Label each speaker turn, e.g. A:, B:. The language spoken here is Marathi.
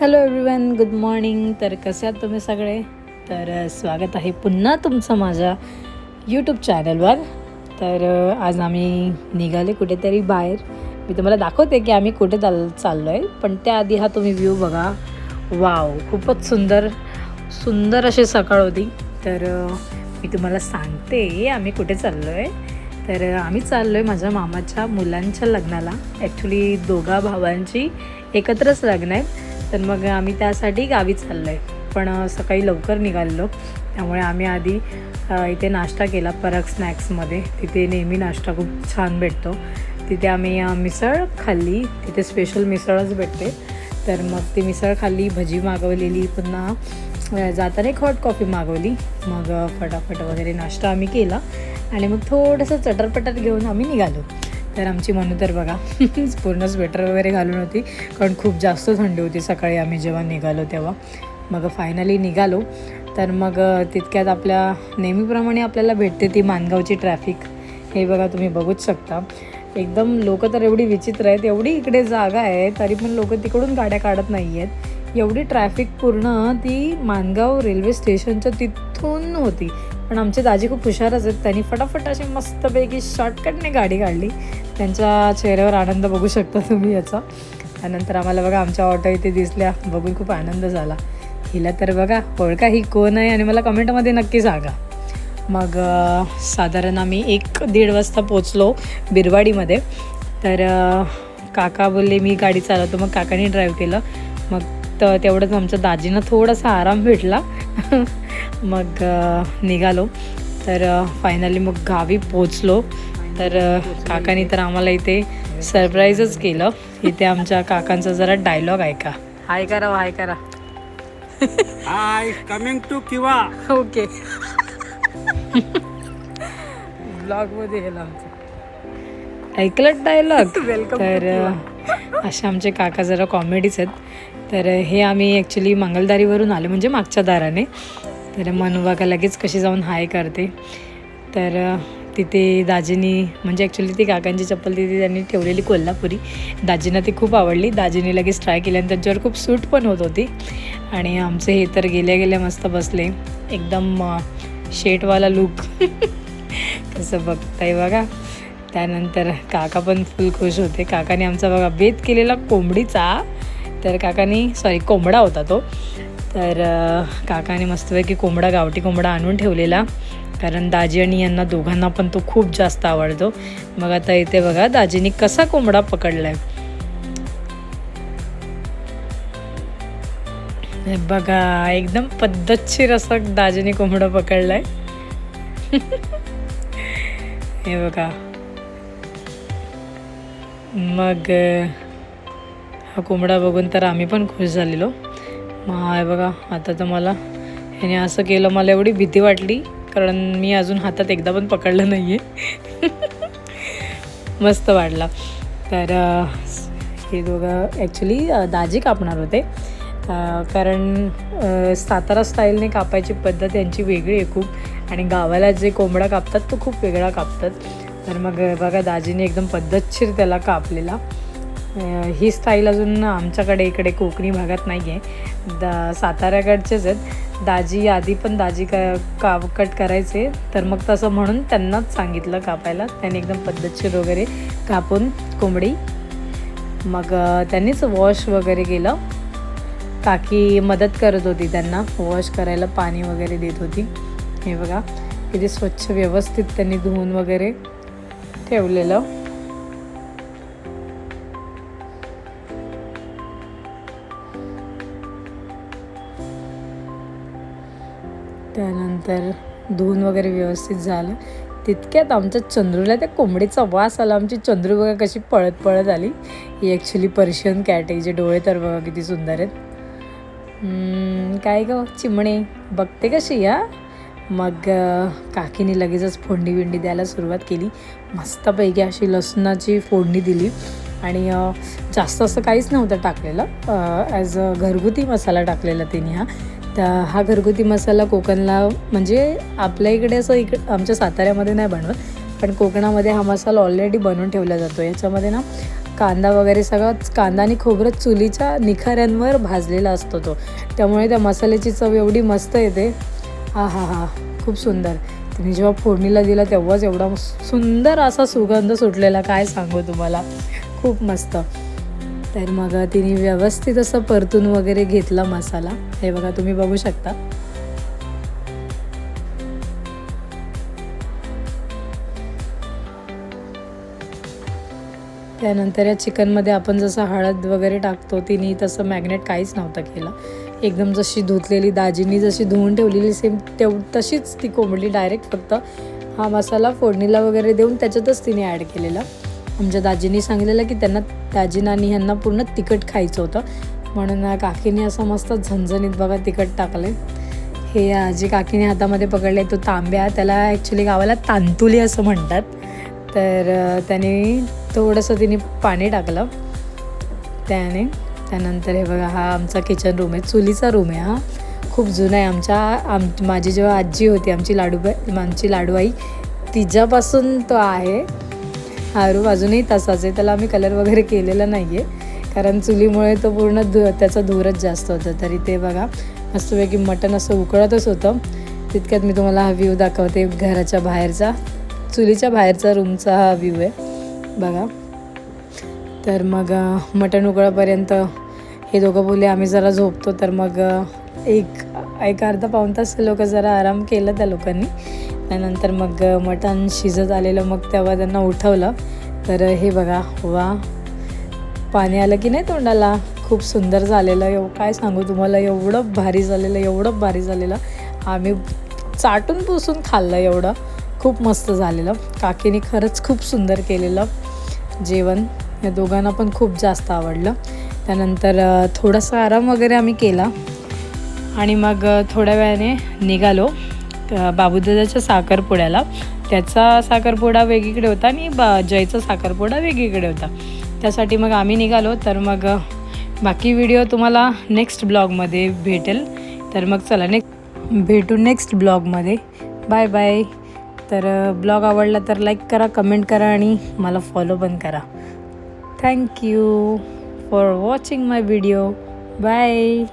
A: हॅलो एव्हरीवन गुड मॉर्निंग तर कसे आहात तुम्ही सगळे? तर स्वागत आहे पुन्हा तुमचं माझ्या यूट्यूब चॅनलवर तर आज आम्ही निघाले कुठेतरी बाहेर. मी तुम्हाला दाखवते की आम्ही कुठे चाल चाललो आहे पण त्याआधी हा तुम्ही व्ह्यू बघा. वाव खूपच सुंदर सुंदर अशी सकाळ होती. तर मी तुम्हाला सांगते आम्ही कुठे चाललो आहे तर आम्ही चाललो आहे माझ्या मामाच्या मुलांच्या लग्नाला. ॲक्च्युली दोघा भावांची एकत्रच लग्न आहे. तर मग आम्ही त्यासाठी गावी चाललो आहे पण सकाळी लवकर निघालेलो. त्यामुळे आम्ही आधी इथे नाश्ता केला परक स्नॅक्समध्ये. तिथे नेहमी नाश्ता खूप छान भेटतो. तिथे आम्ही मिसळ खाल्ली. तिथे स्पेशल मिसळच भेटते. तर मग ती मिसळ खाल्ली भजी मागवलेली पुन्हा जाताना एक हॉट कॉफी मागवली. मग फटाफट वगैरे नाश्ता आम्ही केला. आणि मग थोडंसं चटरपटर घेऊन आम्ही निघालो. तर आमची मनू तर बघा. पूर्ण स्वेटर वगैरे घालून होती. कारण खूप जास्त थंडी होती. सकाळी आम्ही जेव्हा निघालो तेव्हा. मग फायनली निघालो. तर मग तितक्यात आपल्या नेहमीप्रमाणे आपल्याला भेटते ती मानगावची ट्रॅफिक हे बघा तुम्ही बघूच शकता. एकदम लोक तर एवढी विचित्र आहेत. एवढी इकडे जागा आहे तरी पण लोक तिकडून गाड्या काढत नाही आहेत एवढी ट्रॅफिक पूर्ण ती मानगाव रेल्वे स्टेशनच्या तिथून होती. पण आमचे दाजी खूप हुशारच आहेत. त्यांनी फटाफट अशी मस्तपैकी शॉर्टकटने गाडी काढली. त्यांच्या चेहऱ्यावर आनंद बघू शकता तुम्ही याचा. त्यानंतर आम्हाला बघा आमच्या ऑटो इथे दिसल्या. बघून खूप आनंद झाला. हिला तर बघा ओळखा ही कोण आहे आणि मला कमेंटमध्ये नक्की सांगा. मग साधारण आम्ही एक दीड वाजता पोचलो बिरवाडीमध्ये. तर काका बोलले मी गाडी चालवतो. मग काकाने ड्राईव्ह केलं. मग तर तेवढंच आमच्या दाजीनं थोडासा आराम भेटला. मग निघालो. तर फायनली मग गावी पोचलो तर काकानी तर आम्हाला इथे सरप्राईजच केलं. इथे आमच्या काकांचा जरा डायलॉग ऐका. हाय करा हो, हाय करा.
B: हाय कमिंग टू किवा.
A: ओके ब्लॉगमध्ये गेला आमचं ऐकलं डायलॉग तर असे आमचे काका जरा कॉमेडीच आहेत. तर हे आम्ही ॲक्च्युली मंगलदारीवरून आलो म्हणजे मागच्या दाराने. तर मनू लगेच कशी जाऊन हाय करते. तर तिथे दाजीनी म्हणजे ॲक्च्युली ती काकांची चप्पल तिथे त्यांनी ठेवलेली कोल्हापुरी. दाजींना ती खूप आवडली. दाजीने लगेच ट्राय केली आणि त्यांच्यावर खूप सूट पण होत होती. आणि आमचे हे तर गेल्या गेल्या मस्त बसले. एकदम शेटवाला लूक कसं बघताय बघा. त्यानंतर काका पण फुल खुश होते. काकाने आमचा बघा बेत केलेला कोंबडीचा. तर काकाने सॉरी कोंबडा होता तो. तर काकाने मस्तपैकी कोंबडा गावठी कोंबडा आणून ठेवलेला. कारण दाजी आणि यांना दोघांना पण तो खूप जास्त आवडतो. मग आता इथे बघा दाजीनी कसा कोंबडा पकडलाय. आहे बघा एकदम पद्धतशीर असं दाजीने कोंबडा पकडलाय. हे बघा. मग हा कोंबडा बघून तर आम्ही पण खुश झालेलो. मग आहे बघा आता तर मला ह्याने असं केलं मला एवढी भीती वाटली. कारण मी अजून हातात एकदा पण पकडलं नाही आहे मस्त वाढला. तर हे दोघं ॲक्च्युली दाजी कापणार होते. कारण सातारा स्टाईलने कापायची पद्धत यांची वेगळी आहे खूप. आणि गावाला जे कोंबडा कापतात तो खूप वेगळा कापतात. तर मग बघा दाजीने एकदम पद्धतशीर त्याला कापलेला. ही स्टाईल अजून आमच्याकडे इकडे कोकणी भागात नाही आहे दा साताऱ्याकडचेच आहेत. दाजी आधी पण दाजी का काव कट करायचे. तर मग तसं म्हणून त्यांनाच सांगितलं कापायला. त्यांनी एकदम पद्धतशीर वगैरे कापून कोंबडी. मग त्यांनीच वॉश वगैरे केलं. काकी मदत करत होती त्यांना. वॉश करायला पाणी वगैरे देत होती. हे बघा किती स्वच्छ व्यवस्थित त्यांनी धुवून वगैरे ठेवलेलं. त्यानंतर धुवून वगैरे व्यवस्थित झालं. तितक्यात आमच्या चंद्रूला त्या कोंबडीचा वास आला. आमची चंद्रू बघा कशी पळत पळत आली. ही ॲक्च्युली पर्शियन कॅट आहे. जे डोळे तर बघा किती सुंदर आहेत. काय ग? चिमणे बघते कशी या? मग काकीने लगेचच फोडणी विंडी द्यायला सुरुवात केली. मस्तपैकी अशी लसणाची फोडणी दिली. आणि जास्त असं काहीच नव्हतं टाकलेलं. ॲज अ घरगुती मसाला टाकलेला तिने हा. तर हा घरगुती मसाला कोकणला म्हणजे आपल्या इकडे असं इक आमच्या साताऱ्यामध्ये नाही बनवत पण कोकणामध्ये हा मसाला ऑलरेडी बनवून ठेवला जातो. याच्यामध्ये ना कांदा वगैरे सगळाच कांदा आणि खोबरं चुलीच्या निखाऱ्यांवर भाजलेला असतो तो. त्यामुळे त्या मसाल्याची चव एवढी मस्त येते. हा हा हा खूप सुंदर. तिने जेव्हा फोडणीला दिला तेव्हाच एवढा सुंदर असा सुगंध सुटलेला काय सांगू तुम्हाला? खूप मस्त. तर मग तिने व्यवस्थित असं परतून वगैरे घेतला मसाला. हे बघा तुम्ही बघू शकता. त्यानंतर या चिकनमध्ये आपण जसं हळद वगैरे टाकतो तिने तसं मॅग्नेट काहीच नव्हतं केलं. एकदम जशी धुतलेली दाजींनी जशी धुवून ठेवलेली सेम तेव तशीच ती कोंबडी डायरेक्ट फक्त हा मसाला फोडणीला वगैरे देऊन त्याच्यातच तिने ॲड केलेला. आमच्या दाजींनी सांगितलेलं की त्यांना दाजीनानी ह्यांना पूर्ण तिखट खायचं होतं. म्हणून काकीने असं मस्त झणझणीत बघा तिखट टाकले. हे आजी काकीने हातामध्ये पकडले तो तांब्या त्याला ॲक्च्युली गावाला तांतुली असं म्हणतात. तर त्याने थोडंसं तिने पाणी टाकलं. त्याने त्यानंतर हे बघा हा आमचा किचन रूम आहे. चुलीचा रूम आहे हा. खूप जुना आहे. आमच्या आम माझी जेव्हा आजी होती आमची लाडूबाई आमची लाडूबाई तिच्यापासून तो आहे. हा रूम अजूनही तसाच आहे. त्याला आम्ही कलर वगैरे केलेला नाही आहे कारण चुलीमुळे तो पूर्ण धु त्याचा धूरच जास्त होता. तरी ते बघा मस्तपैकी मटण असं उकळतच होतं. तितक्यात मी तुम्हाला हा व्ह्यू दाखवते घराच्या बाहेरचा. चुलीच्या बाहेरचा रूमचा हा व्ह्यू आहे. बघा. तर मग मटण उकळापर्यंत हे दोघं बोलले आम्ही जरा झोपतो. तर मग एक एक अर्धा पाऊण तास लोक जरा आराम केलं त्या लोकांनी. त्यानंतर मग मटण शिजत आलेलं मग तेव्हा त्यांना उठवलं. तर हे बघा वा. पाणी आलं की नाही तोंडाला? खूप सुंदर झालेलं. एव काय सांगू तुम्हाला? एवढं भारी झालेलं एवढं भारी झालेलं. आम्ही चाटून पुसून खाल्लं एवढं. खूप मस्त झालेलं. काकीने खरंच खूप सुंदर केलेलं जेवण. या दोघांना पण खूप जास्त आवडलं. त्यानंतर थोडासा आराम वगैरे आम्ही केला. आणि मग थोड्या वेळाने निघालो बाबूदाजाच्या बाबूदादाच्या साखरपुड्याला. त्याचा साखरपुडा वेगळीकडे होता आणि बा जयचा साखरपुडा वेगळीकडे होता. त्यासाठी मग आम्ही निघालो तर मग बाकी व्हिडिओ तुम्हाला नेक्स्ट ब्लॉगमध्ये भेटेल. तर मग चला नेक्स्ट भेटू नेक्स्ट ब्लॉगमध्ये. Bye bye. तर ब्लॉग आवडला तर लाईक करा कमेंट करा आणि मला फॉलो पण करा. Thank you for watching my video. Bye.